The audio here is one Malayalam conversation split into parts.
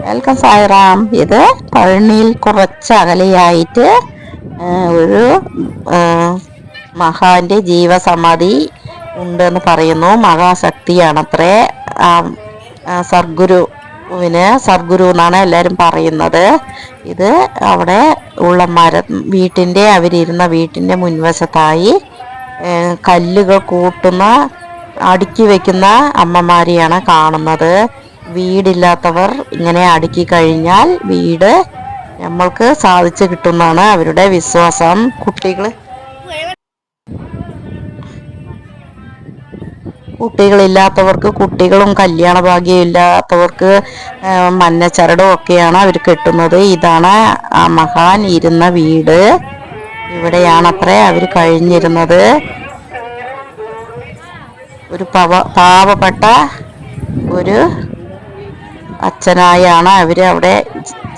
വെൽക്കം സായിറാം ഇത് പഴനിയിൽ കുറച്ച് അകലെയായിട്ട് ഒരു മഹാന്റെ ജീവസമാധി ഉണ്ടെന്ന് പറയുന്നു. മഹാശക്തിയാണത്രേ. സർഗുരുവിന് സർഗുരു എന്നാണ് എല്ലാവരും പറയുന്നത്. ഇത് അവിടെ ഉള്ള മര വീട്ടിന്റെ അവരിരുന്ന വീട്ടിന്റെ മുൻവശത്തായി കല്ലുകൾ കൂട്ടുന്ന അടുക്കി വെക്കുന്ന അമ്മമാരെയാണ് കാണുന്നത്. വീടില്ലാത്തവർ ഇങ്ങനെ അടുക്കി കഴിഞ്ഞാൽ വീട് നമ്മൾക്ക് സാധിച്ചു കിട്ടുന്നതാണ് അവരുടെ വിശ്വാസം. കുട്ടികൾ കുട്ടികളില്ലാത്തവർക്ക് കുട്ടികളും കല്യാണ ഭാഗ്യം ഇല്ലാത്തവർക്ക് മഞ്ഞച്ചരടും ഒക്കെയാണ് അവർ കെട്ടുന്നത്. ഇതാണ് ആ മഹാൻ ഇരുന്ന വീട്. ഇവിടെയാണത്രേ അവർ കഴിഞ്ഞിരുന്നത്. ഒരു പവ പാവപ്പെട്ട ഒരു അച്ഛനായാണ് അവർ അവിടെ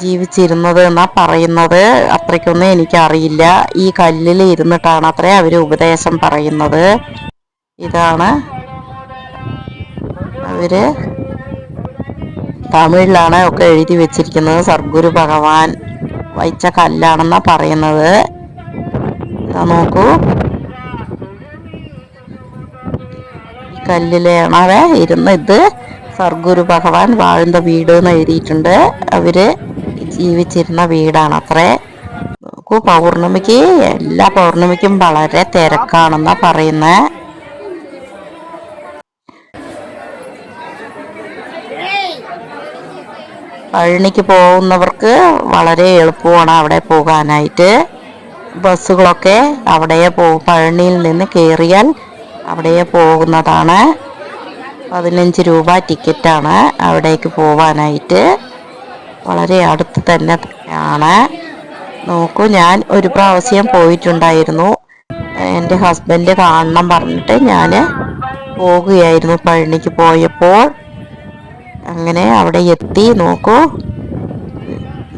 ജീവിച്ചിരുന്നത് എന്നാ പറയുന്നത്. അത്രയ്ക്കൊന്നും എനിക്കറിയില്ല. ഈ കല്ലിൽ ഇരുന്നിട്ടാണ് അത്രേ അവർ ഉപദേശം പറയുന്നത്. ഇതാണ് അവർ തമിഴിലാണ് ഒക്കെ എഴുതി വെച്ചിരിക്കുന്നത്. സർഗുരു ഭഗവാൻ വഹിച്ച കല്ലാണെന്നാ പറയുന്നത്. നോക്കൂ. കല്ലിലാണ് ഇരുന്ന് ഇത് സർഗുരു ഭഗവാൻ വാഴുന്ന വീട് എന്ന് എഴുതിയിട്ടുണ്ട്. അവർ ജീവിച്ചിരുന്ന വീടാണ് അത്രേ. നോക്കൂ പൗർണമിക്ക് എല്ലാ പൗർണമിക്കും വളരെ തിരക്കാണെന്നാ പറയുന്നത് പഴനിക്ക് പോകുന്നവർക്ക് വളരെ എളുപ്പമാണ് അവിടെ പോകാനായിട്ട്. ബസ്സുകളൊക്കെ അവിടെ പോകും പഴനിയിൽ നിന്ന് കയറിയാൽ അവിടെ പോകുന്നതാണ്. പതിനഞ്ച് രൂപ ടിക്കറ്റാണ് അവിടേക്ക് പോവാനായിട്ട്. വളരെ അടുത്ത് തന്നെ ആണ് നോക്കൂ ഞാൻ ഒരു പ്രാവശ്യം പോയിട്ടുണ്ടായിരുന്നു. എന്റെ ഹസ്ബൻഡ് കാണണം പറഞ്ഞിട്ട് ഞാൻ പോകുകയായിരുന്നു പഴനിക്ക് പോയപ്പോൾ. അങ്ങനെ അവിടെ എത്തി. നോക്കൂ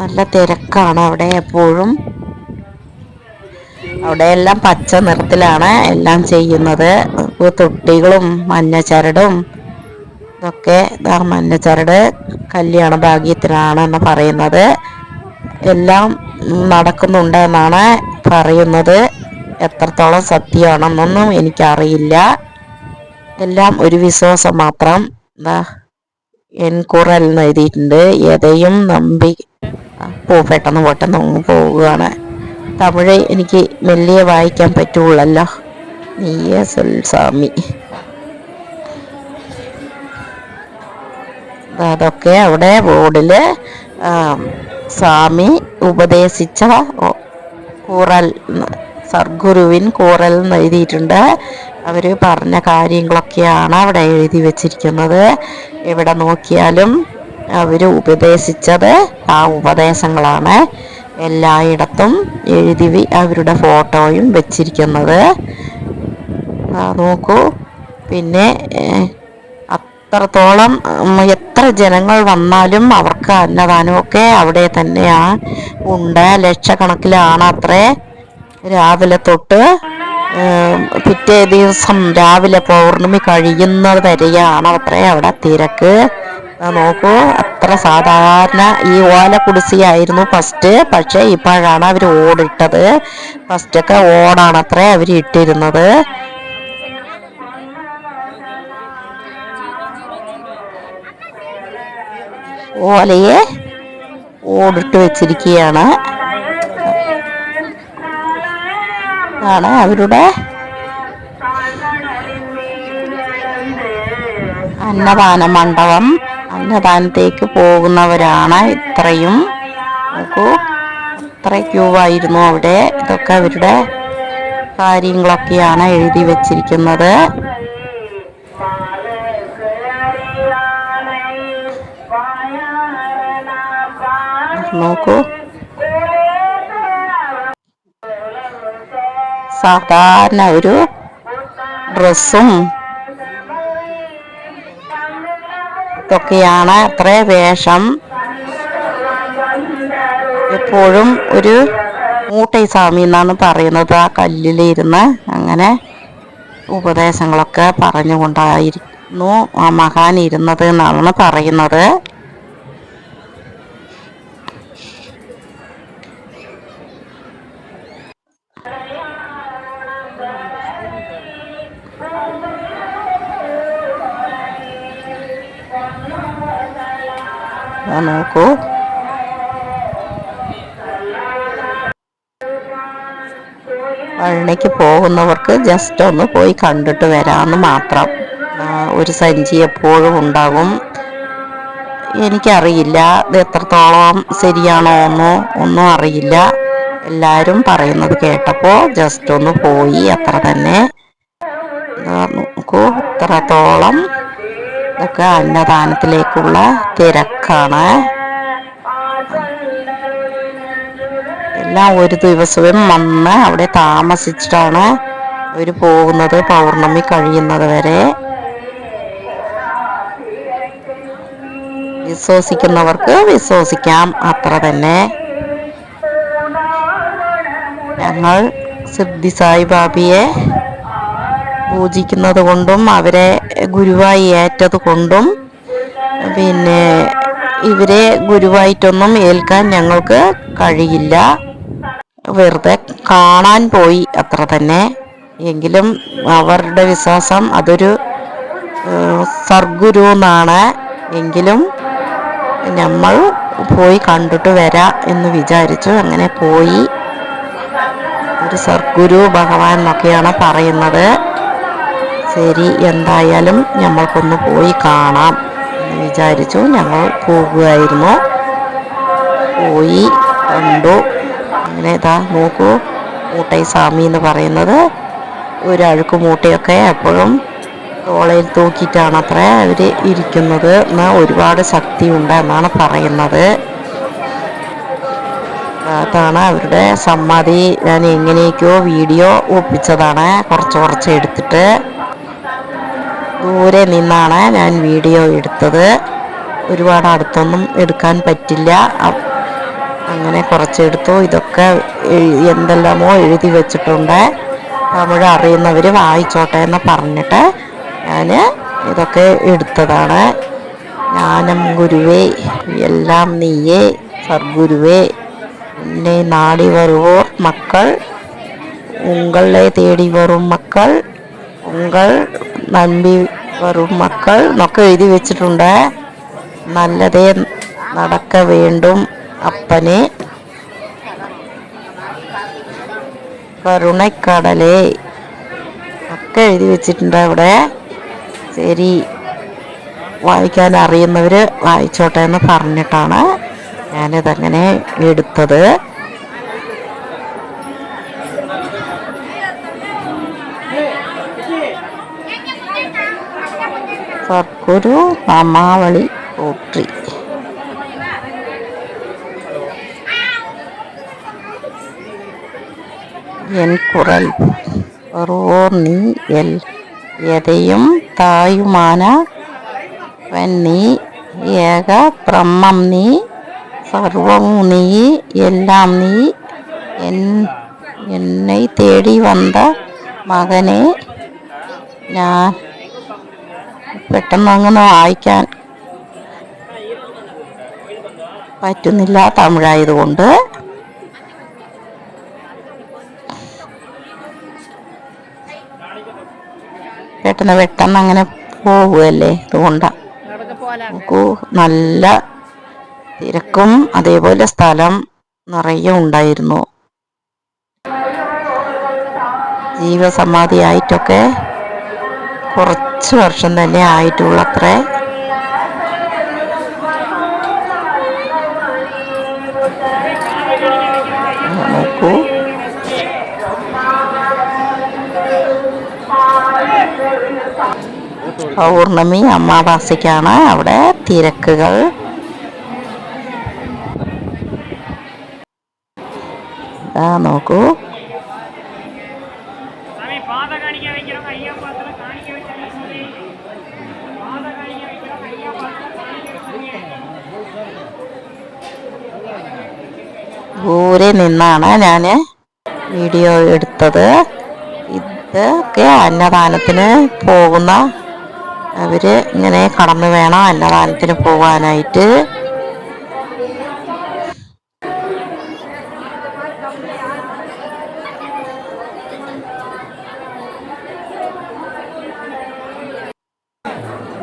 നല്ല തിരക്കാണ് അവിടെ എപ്പോഴും. അവിടെ എല്ലാം പച്ച നിറത്തിലാണ് എല്ലാം ചെയ്യുന്നത്. തൊട്ടികളും മഞ്ഞച്ചരടും ഇതൊക്കെ ഇതാ മഞ്ഞച്ചരട് കല്യാണ ഭാഗ്യത്തിനാണ് എന്ന് പറയുന്നത്. എല്ലാം നടക്കുന്നുണ്ട് എന്നാണ് പറയുന്നത്. എത്രത്തോളം സത്യമാണെന്നൊന്നും എനിക്കറിയില്ല. എല്ലാം ഒരു വിശ്വാസം മാത്രം എന്താ എൻകുറൽ എന്ന് എഴുതിയിട്ടുണ്ട്. എതയും നമ്പി പോ പെട്ടെന്ന് പെട്ടെന്ന് പോവുകയാണ്. തമിഴ് എനിക്ക് മെല്ലിയെ വായിക്കാൻ പറ്റുള്ളല്ലോ സ്വാമി അതൊക്കെ അവിടെ ബോർഡിൽ സ്വാമി ഉപദേശിച്ച കൂറൽ സർഗുരുവിൻ കൂറൽ എന്ന് എഴുതിയിട്ടുണ്ട്. അവർ പറഞ്ഞ കാര്യങ്ങളൊക്കെയാണ് അവിടെ എഴുതി വച്ചിരിക്കുന്നത്. എവിടെ നോക്കിയാലും അവർ ഉപദേശിച്ചത് ആ ഉപദേശങ്ങളാണ്. എല്ലായിടത്തും എഴുതി അവരുടെ ഫോട്ടോയും വെച്ചിരിക്കുന്നത്. നോക്കൂ. പിന്നെ അത്രത്തോളം എത്ര ജനങ്ങൾ വന്നാലും അവർക്ക് അന്നദാനമൊക്കെ അവിടെ തന്നെയാ. ഉണ്ട്. ലക്ഷക്കണക്കിലാണ് അത്രേ. രാവിലെ തൊട്ട് പിറ്റേ ദിവസം രാവിലെ പൗർണമി കഴിയുന്നത് വരെയാണ് അത്രേ അവിടെ തിരക്ക്. നോക്കൂ. അത്ര സാധാരണ ഈ ഓല കുടിസിയായിരുന്നു ഫസ്റ്റ്. പക്ഷെ ഇപ്പോഴാണ് അവർ ഓടിട്ടത്. ഫസ്റ്റൊക്കെ ഓടാണ് അത്രേ അവർ ഇട്ടിരുന്നത്. ഓലയെ ഓടിട്ട് വെച്ചിരിക്കുകയാണ്. ആണ് അവരുടെ അന്നദാന മണ്ഡപം. അന്നദാനത്തേക്ക് പോകുന്നവരാണ് ഇത്രയും. നോക്കൂ അത്ര ക്യൂ ആയിരുന്നു അവിടെ. ഇതൊക്കെ അവരുടെ കാര്യങ്ങളൊക്കെയാണ് എഴുതി വെച്ചിരിക്കുന്നത്. നോക്കൂ. സാധാരണ ഒരു ഡ്രസ്സും ഇതൊക്കെയാണ്. അത്ര വേഷം. എപ്പോഴും ഒരു മൂട്ടൈ സ്വാമി എന്നാണ് പറയുന്നത്. ആ കല്ലിലിരുന്ന് അങ്ങനെ ഉപദേശങ്ങളൊക്കെ പറഞ്ഞുകൊണ്ടായിരുന്നു ആ മഹാൻ ഇരുന്നത് എന്നാണ് പറയുന്നത്. നോക്കൂ. പഴനിക്ക് പോകുന്നവർക്ക് ജസ്റ്റ് ഒന്ന് പോയി കണ്ടിട്ട് വരാമെന്ന് മാത്രം. ഒരു സഞ്ചി എപ്പോഴും ഉണ്ടാകും. എനിക്കറിയില്ല ഇത് എത്രത്തോളം ശരിയാണോ എന്നോ ഒന്നും അറിയില്ല. എല്ലാവരും പറയുന്നത് കേട്ടപ്പോൾ ജസ്റ്റ് ഒന്ന് പോയി അത്ര തന്നെ. നോക്കൂ ഇത്രത്തോളം ഇതൊക്കെ അന്നദാനത്തിലേക്കുള്ള തിരക്കാണ്. എല്ലാം ഒരു ദിവസവും വന്ന് അവിടെ താമസിച്ചിട്ടാണ് അവർ പോകുന്നത് പൗർണമി കഴിയുന്നത് വരെ. വിശ്വസിക്കുന്നവർക്ക് വിശ്വസിക്കാം അത്ര തന്നെ. ഞങ്ങൾ സിദ്ധി സായിബാബയെ പൂജിക്കുന്നത് കൊണ്ടും അവരെ ഗുരുവായി ഏറ്റത് കൊണ്ടും. പിന്നെ ഇവരെ ഗുരുവായിട്ടൊന്നും ഏൽക്കാൻ ഞങ്ങൾക്ക് കഴിയില്ല. വെറുതെ കാണാൻ പോയി അത്ര തന്നെ. എങ്കിലും അവരുടെ വിശ്വാസം അതൊരു സർഗുരു എന്നാണ്. എങ്കിലും നമ്മൾ പോയി കണ്ടിട്ട് വരാം എന്ന് വിചാരിച്ചു. അങ്ങനെ പോയി. ഒരു സർഗുരു ഭഗവാൻ എന്നൊക്കെയാണ് പറയുന്നത്. ശരി എന്തായാലും ഞമ്മൾക്കൊന്ന് പോയി കാണാം എന്ന് വിചാരിച്ചു ഞങ്ങൾ പോകുമായിരുന്നു പോയി കണ്ടു. അങ്ങനെ ഇതാ നോക്കൂ മൂട്ടൈ സ്വാമി എന്ന് പറയുന്നത്. ഒരു അഴുക്ക് മൂട്ടയൊക്കെ എപ്പോഴും തോളയിൽ തൂക്കിയിട്ടാണ് അത്ര അവർ ഇരിക്കുന്നത്. എന്നാൽ ഒരുപാട് ശക്തിയുണ്ട് എന്നാണ് പറയുന്നത്. അതാണ് അവരുടെ സമ്മതി ഞാൻ എങ്ങനെയൊക്കെയോ വീഡിയോ ഒപ്പിച്ചതാണ്. കുറച്ച് കുറച്ച് എടുത്തിട്ട്. ദൂരെ നിന്നാണ് ഞാൻ വീഡിയോ എടുത്തത്. ഒരുപാട് അടുത്തൊന്നും എടുക്കാൻ പറ്റില്ല. അങ്ങനെ കുറച്ചെടുത്തു. ഇതൊക്കെ എന്തെല്ലാമോ എഴുതി വെച്ചിട്ടുണ്ട്. തമിഴ് അറിയുന്നവർ വായിച്ചോട്ടെ എന്ന് പറഞ്ഞിട്ട് ഞാൻ ഇതൊക്കെ എടുത്തതാണ്. ജ്ഞാനം ഗുരുവേ എല്ലാം നീയേ സർഗുരുവേ എന്നെ നാടി വരുവോർ മക്കൾ ഉങ്ങളെ തേടി വരും മക്കൾ ഉങ്ങൾ നമ്പി വരും മക്കൾ. എന്നൊക്കെ എഴുതി വെച്ചിട്ടുണ്ട്. നല്ലതേ നടക്ക വേണ്ടും അപ്പനെ. കരുണക്കടലേ. ഒക്കെ എഴുതി വെച്ചിട്ടുണ്ട് അവിടെ. ശരി. വായിക്കാൻ അറിയുന്നവർ വായിച്ചോട്ടെ എന്ന് പറഞ്ഞിട്ടാണ് ഞാനിതങ്ങനെ എടുത്തത്. சர்க்குரு ராமாவளி போற்றி. என் குரல் வருவோர் நீ எல். எதையும் தாயுமான நீ ஏக பிரம்மம் நீ சர்வமும் நீ எல்லாம் நீ என் என்னை தேடி வந்த மகனே நான் പെട്ടെന്ന് അങ്ങനെ വായിക്കാൻ പറ്റുന്നില്ല തമിഴായതുകൊണ്ട്. പെട്ടെന്ന് പെട്ടെന്ന് അങ്ങനെ പോവുകയല്ലേ അതുകൊണ്ടാണ് നോക്കൂ നല്ല തിരക്കും അതേപോലെ സ്ഥലം നിറയെ ഉണ്ടായിരുന്നു. ജീവസമാധിയായിട്ടൊക്കെ കുറച്ച് വർഷം തന്നെ ആയിട്ടുള്ളത്രേ നോക്കൂ. പൗർണമി അമാവാസിക്കാണ് അവിടെ തിരക്കുകൾ. നോക്കൂ. ദൂരെ നിന്നാണ് ഞാൻ വീഡിയോ എടുത്തത്. ഇതൊക്കെ അന്നദാനത്തിന് പോകുന്ന അവർ ഇങ്ങനെ കടന്നു വേണം അന്നദാനത്തിന് പോകാനായിട്ട്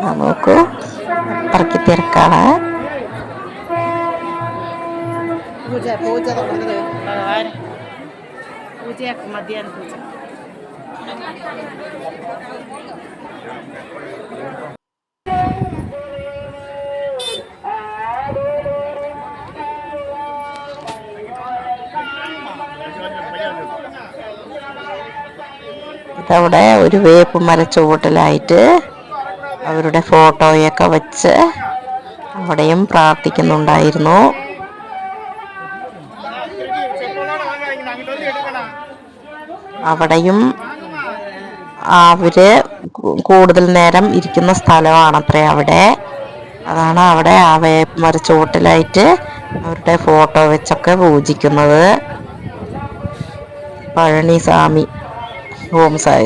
നമുക്ക് അത്രയ്ക്ക് തിരക്കാണ്. പൂജ പൂജ ഭഗവാൻ പൂജയാക്കും മധ്യാഹ്ന പൂജ. ഇതവിടെ ഒരു വേപ്പ് മര ചുവട്ടിലായിട്ട് അവരുടെ ഫോട്ടോയൊക്കെ വെച്ച് അവിടെയും പ്രാർത്ഥിക്കുന്നുണ്ടായിരുന്നു. അവിടെയും അവർ കൂടുതൽ നേരം ഇരിക്കുന്ന സ്ഥലമാണ് സ്ഥലമാണത്രേ അവിടെ. അതാണ് അവിടെ ആ വേപ്പ് മര ചുവട്ടിലായിട്ട് അവരുടെ ഫോട്ടോ വെച്ചൊക്കെ പൂജിക്കുന്നത്. പഴനിസ്വാമി ഹോംസായി